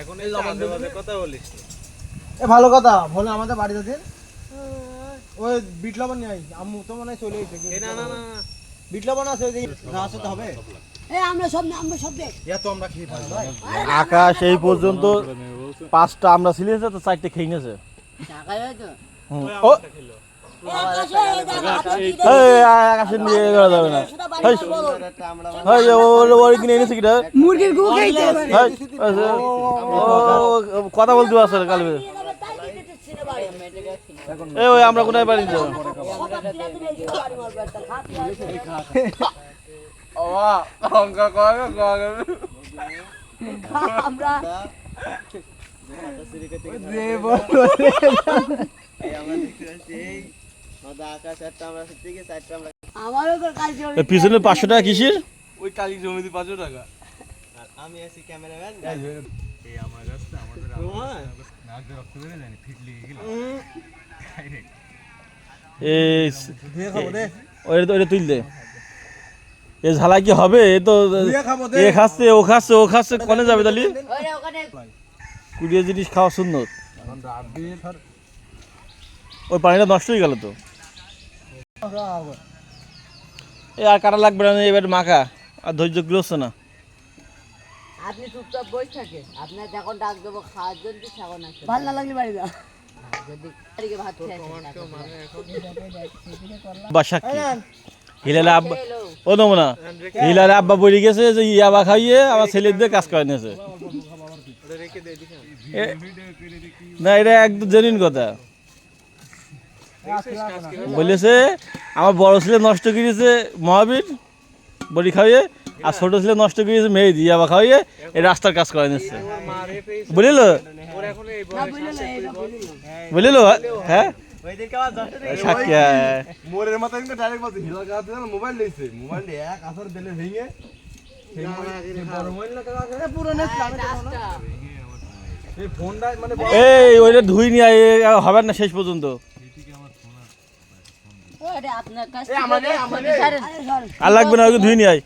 এখন এই কথা বলিস না। এ ভালো কথা বলে আমাদের বাড়িতে দিন ওই বিট লবণ নিয়ে আই আম্মু তো মনে হয় চলে এই না না না না। বিট লবণ আছে ওই যে ঘাস হতে হবে এই আমরা সব আমরা সব দেখ ইয়া তো আমরা খেয়ে ভাই আকাশ এই পর্যন্ত পাঁচটা আমরা ছিলিয়েছে তো চারটে খেয়ে নিয়েছে টাকা যায় তো হুম। ও খেলো। এই আকাশে নিয়ে করা যাবে না মুরগির গু খাইতে কথা বলতে পারছে এই ওই আমরা কোথায় বাড়ি যাব? আমরা পিছনে পাঁচশো টাকা কিসের? ওই কালী জমিতে পাঁচশো টাকা। আমি আছি ক্যামেরাম্যান এই আমার আমাদের নাক গেল ওইটা তুল দে। এ ঝালা কি হবে? এ তো দিয়ে খাব দে। এ খাচ্ছে ও খাচ্ছে ও খাচ্ছে কনে যাবে তাহলে? কুড়িয়ে জিনিস খাওয়া সুন্দর ওই পানিটা নষ্ট হয়ে গেল তো। এ আর কাটা লাগবে না এবার মাখা। আর ধৈর্য গৃহস্থ না। আপনি চুপচাপ বসে থাকে আপনার যখন ডাক দেবো খাওয়ার জন্য আসে ভালো না লাগলে বাড়ি যা যদি বাড়িকে ভাত খেয়ে আসেন, বা সাক্ষী। হিলালে আব্বা। ও নমুনা। হিলালে আব্বা বলে গেছে যে ইয়াবা খাইয়ে আমার ছেলে দিয়ে কাজ করে নিয়েছে। না এটা একদম জেনুইন কথা। বলেছে, আমার বড় ছেলে নষ্ট করেছে মহাবীর, বড়ি খাইয়ে, আর ছোট ছেলে নষ্ট করেছে মেয়ে দিয়ে ইয়াবা খাইয়ে এই রাস্তার কাজ করে নিচ্ছে। বয়স বলিল হ্যাঁ? হ্যাঁ। এই, ওইটা ধুই নিয়ে হবে না, শেষ পর্যন্ত ওরে আপনার কাছ এ, আমরা নেই, আমরা নেই। ছাড়েন। আর লাগবে না ওকে নিয়ে আয়।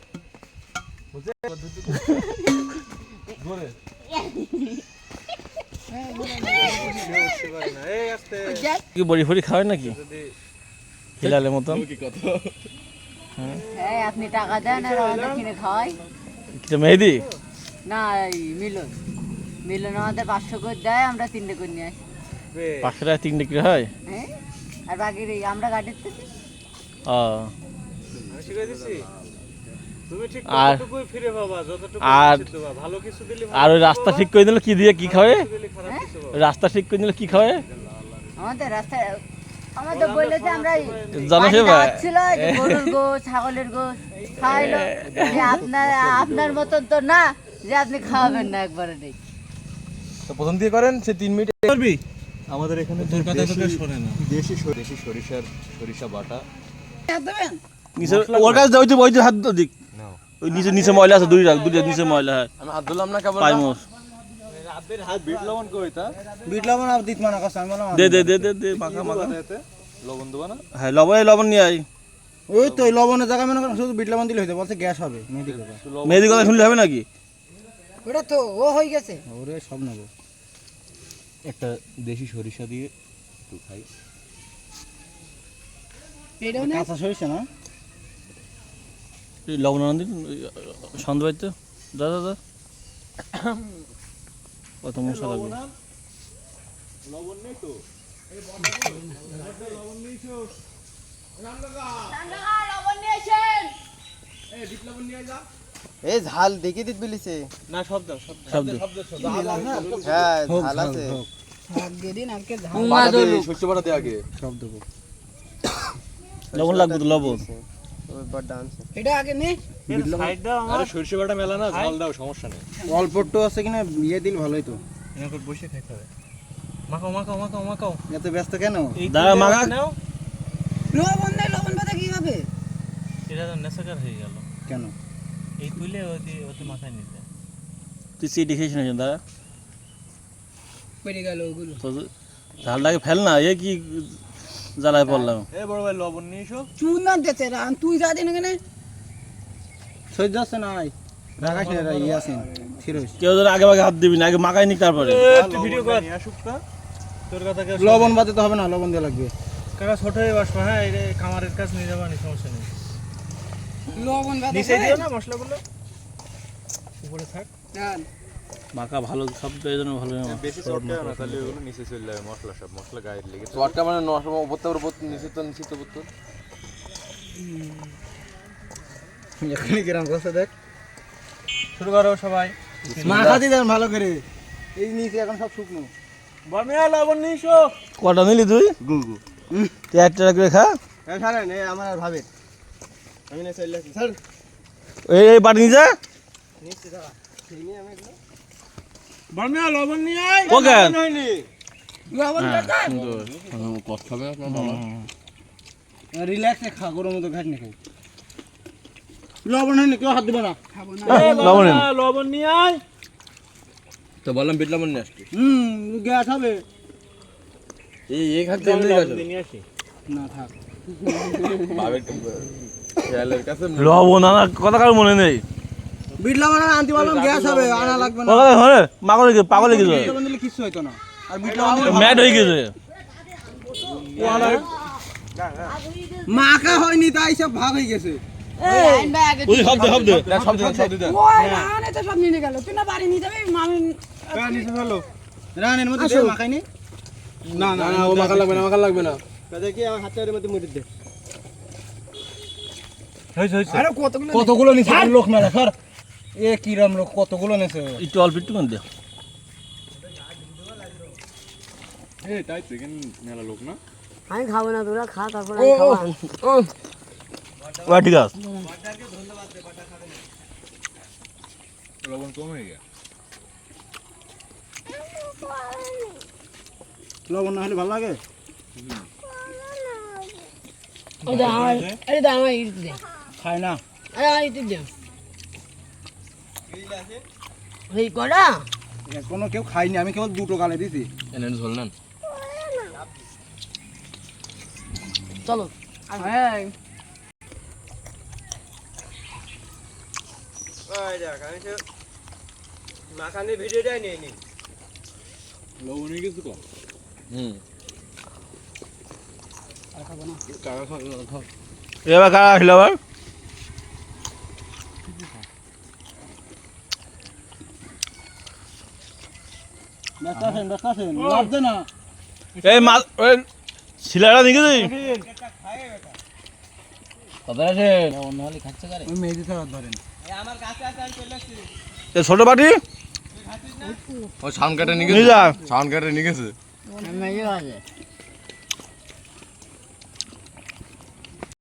কি বড়ি ফড়ি খাওয়ায় নাকি? যদি হিলালের মতন। হ্যাঁ আপনি টাকা দেন আর আমাদের কিনে খাওয়াই। মেহেদি? না মিলন। মিলন আমাদের পাঁচশো করে দেয় আমরা তিনটে করে নিয়ে আসি। পাঁচশো টাকা তিনটে কি হয়? হ্যাঁ। আর বাকি আমরা গাড়ির থেকে ও। আমি শিখাই দিছি তুমি ঠিক আর- ততটুকুই ফিরে পাবা যতটুকু আর- দিচ্ছি তোমার। ভালো কিছু দিলে আর ওই রাস্তা ঠিক করে দিল কি দিয়ে কি। ওই রাস্তা ঠিক করে দিল কি খাওয়ায় আমাদের রাস্তায় আমাদের বলেছে আমরা জনসেবা। আসছিল, গরুর গোস ছাগলের গোস খাইলো যে আপনার আপনার মতন তো না যে আপনি খাওয়াবেন না একবারে নেই তো প্রথম দিয়ে করেন সে তিন মিনিট করবি? আমাদের এখানে তোর কথা তো কেউ না। দেশি দেশি সরিষার সরিষা বাটা। নিচে ওর কাছে ওই হাত দিক। ওই নিচে নিচে ময়লা আছে দুই রাখ দুই নিচে ময়লা হয়। আমি হাত না কেবল পাই মোষ বিট লবণ কই তা বিট লবণ আর দিত মানা কষ্ট আমি বললাম দে দে। দে দে দে মাখা মাখা। লবণ দেবো না? হ্যাঁ লবণ এই লবণ নিয়ে আয়। ওই তো লবণের জায়গায় মনে করেন শুধু বিট লবণ দিলে হইতে বলছে গ্যাস হবে মেহেদি কথা মেহেদি কথা শুনলে হবে নাকি? ওটা তো ও হয়ে গেছে। ওরে সব নেব। একটা দেশি সরিষা দিয়ে একটু খাই। কাঁচা সরিষা না? এই লবণ আনন্দিন সন্ধ্যা বাড়িতে। দা দা দা। কত মশলা লাগবে? এই ঝাল দেখে দিত বলিছে। না সব দাও শব্দ। হ্যাঁ ঝাল আছে। লবণ লাগবে তো লবণ। ওই বড় ডান্স সাইড দাও আমার আরে সরিষা বাটা মেলা না ঝাল দাও সমস্যা নেই। অল্প একটু আছে কিনা দিল ভালোই তো। এরকম বসে খাইতে হবে। মাখাও মাখাও মাখাও মাখাও। এত ব্যস্ত কেন? এই দাঁড়া, মাখা। নাও। লবণ দেয় লবণ পাতা কি হবে এটা তো নেশাকার হয়ে গেল। কেন? এই তুলে ওতে ওতে মাথায় নিতে তুই সিটি খেয়েছিস না দাদা। পেরে গেল ওগুলো। তো ঝালটাকে ফেল না এ কি জ্বালায় পড়লাম। এ বড় ভাই লবণ নিয়ে এসো। চুন আনতেছে রান তুই যা দিন এখানে। সহ্য আছে নাই রাখাস না ইয়াসিন কেউ আগে আগে হাত দিবি না আগে মাখাই নিক তারপরে। ভিডিও কর। তোর কথা লবণ বাদে তো হবে না লবণ দিয়ে লাগবে। কাকা ছোট হয়ে বাসবো হ্যাঁ কাজ নিয়ে যাবা নি সমস্যা নেই। লবণ নিচে দিও না মশলাগুলো? উপরে থাক। মাখা ভালো সব জন্য ভালো বেশি শর্ট না তাহলে ওগুলো নিচে চলে যাবে মশলা সব মশলা গায়ে লেগে চটকা মানে উপর উপর নিচে তো নিচে তো উপর কিরাম করছে দেখ। শুরু করো সবাই। মাখা দিয়ে দেন ভালো করে। এই নিচে এখন সব শুকনো। বামিয়া লবণ নিছো কটা নিলি তুই? গুগু তুই একটা করে খা। ছাড়েন এই আমার আর ভাবে আমি না আসছি স্যার। এই এই বাটি নিয়ে যা নিচে দাঁড়া সেই নিয়ে আমি এগুলো বামিয়া লবণ নিয়ে আয়। ও কেন? হয়নি। রিল্যাক্সে খা গরম মতো ঘাট খাই লবণ হয়নি কেউ হাত দিবে না। লবণ লবণ নিয়ে আয়। তো বললাম বিট লবণ নিয়ে আসতে হুম গ্যাস হবে। এই নিয়ে আসি। না থাক। খেয়ালের কাছে লবণ আনা কথা কারও মনে নেই। বিট লবণ আনতে পারলাম গ্যাস হবে আনা লাগবে না। কথা হলে পাগল হয়ে পাগল হয়ে গেছে বিট লবণ দিলে কিছু হইতো না। আর বিট লবণ ম্যাড হয়ে গেছে। মাখা হয়নি তাই সব ভাগ হয়ে গেছে। আইন ভাই আগে ওই শব্দ শব্দ সব দিন সব দিন ওই রানে তো সব নিয়ে গেল। তুই না বাড়ি নিয়ে যাবি মামি রানের মধ্যে মাখাইনি? না না না ও মাখা লাগবে না মাখা লাগবে না। দেখি আমার হাতের মধ্যে মুড়ি দে। আরে কতগুলো কতগুলো নিছে? লোক মেলা স্যার এ কিরম লোক কতগুলো নিছে? একটু অল্প একটু দে এই তাই তো এখানে মেলা লোক না? আমি খাব না তোরা খা তারপর আমি খাব। ঠিক আছে লবণ কম হয়ে গেছে। লবণ না হলে ভালো লাগে? আরে খায় না। এই কড়া কোনো কেউ খায়নি আমি কেবল দুটো গালে দিছি। এনে ঝোল নেন। চলো। মাখানি ভিডিওটাই নিয়ে নি লবণ হয়ে গেছে কম হুম। এবার কারা আসলে আবার ব্যস্ত আছেন ব্যস্ত আছেন লাভ দে না এই মাছ ওই শিলাটা ধরেন। এই ছোট বাটি ও সাউন্ড কাটে নিয়ে গেছে। সাউন্ড কাটে নিয়ে গেছে।